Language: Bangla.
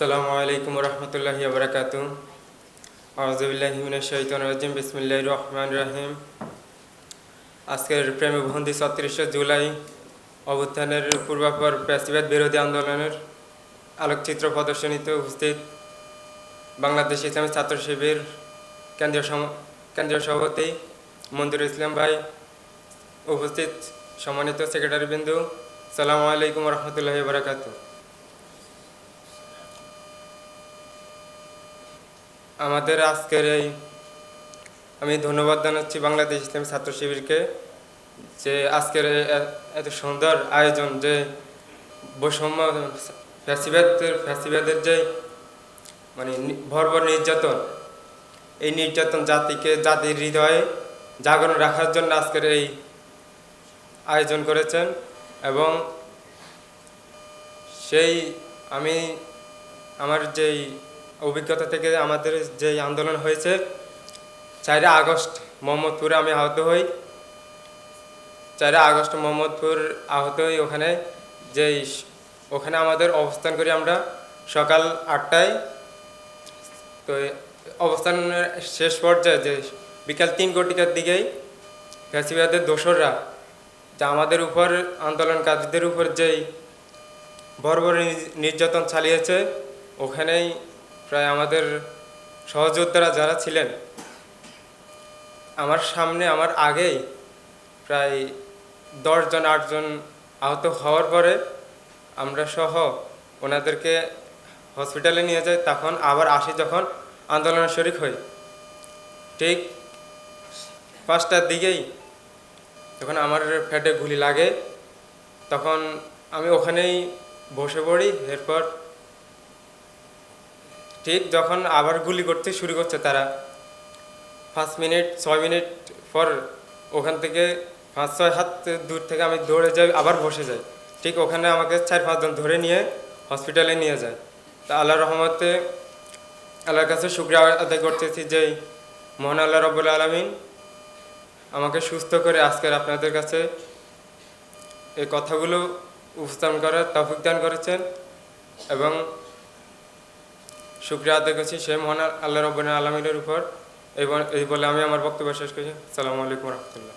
আসসালামু আলাইকুম রহমতুল্লাহি আবরাকাত আউজবিল্লাহিমিনাশাইতান রাজিম। বিসমিল্লাহ রহমান রাহিম। আজকের প্রেমে বন্দি ছত্রিশে জুলাই অভ্যুত্থানের পূর্বাপর প্যাসিবাদ বিরোধী আন্দোলনের আলোকচিত্র প্রদর্শনীতে উপস্থিত বাংলাদেশ ইসলামী ছাত্র শিবির কেন্দ্রীয় কেন্দ্রীয় সভাপতি মঞ্জুর ইসলাম ভাই উপস্থিত। সম্মানিত সেক্রেটারি বিন্দু সালামু আলাইকুম রহমতুল্লাহি বারাকাতু আমাদের আজকের এই আমি ধন্যবাদ জানাচ্ছি বাংলাদেশ ইসলামী ছাত্র শিবিরকে যে আজকের এত সুন্দর আয়োজন, যে বৈষম্য ফ্যাসিবাদের ফ্যাসিবাদের যে মানে ভরভর নির্যাতন, এই নির্যাতন জাতিকে, জাতির হৃদয়ে জাগরণ রাখার জন্য আজকের এই আয়োজন করেছেন এবং সেই আমি আমার যেই অভিজ্ঞতা থেকে আমাদের যে আন্দোলন হয়েছে চারে আগস্ট মোহাম্মদপুরে আমি আহত হই। চারে আগস্ট মোহাম্মদপুর আহত হই ওখানে। স- ওখানে আমাদের অবস্থান করি আমরা সকাল আটটায়। তো অবস্থানের শেষ পর্যায়ে যে বিকাল তিন কোটিকার দিকেই ফ্যাসিবাদের দোসররা যা আমাদের উপর, আন্দোলনকারীদের উপর যেই বর্বর নির- নির্যাতন চালিয়েছে, ওখানেই প্রায় আমাদের সহযোদ্ধারা যারা ছিলেন, আমার সামনে, আমার আগেই প্রায় দশজন, আটজন আহত হওয়ার পরে আমরা সহ ওনাদেরকে হসপিটালে নিয়ে যাই, তখন আবার আসি যখন আন্দোলনের শরিক হই। ঠিক পাঁচটার দিকেই যখন আমার ফ্যাটে গুলি লাগে, তখন আমি ওখানেই বসে পড়ি, এরপর ঠিক যখন আবার গুলি করতে শুরু করছে তারা, পাঁচ মিনিট, ছয় মিনিট পর ওখান থেকে পাঁচ, ছয় হাত দূর থেকে আমি দৌড়ে যাই, আবার বসে যাই। ঠিক ওখানে আমাকে চার পাঁচজন ধরে নিয়ে হসপিটালে নিয়ে যায়। তা আল্লাহ রহমতে আল্লাহর কাছে শুক্রিয়া আদায় করতেছি যে, মহান আল্লাহ রব্বুল আলমিন আমাকে সুস্থ করে আজকের আপনাদের কাছে এই কথাগুলো উপস্থান করার তৌফিক দান করেছেন এবং শুক্রিয়া আদায় করছি। সে মহান আল্লাহ রবিন আলমিনের উপর। এই বলে আমি আমার বক্তব্য শেষ করছি। সালামু আলাইকুম রহমতুল্লাহ।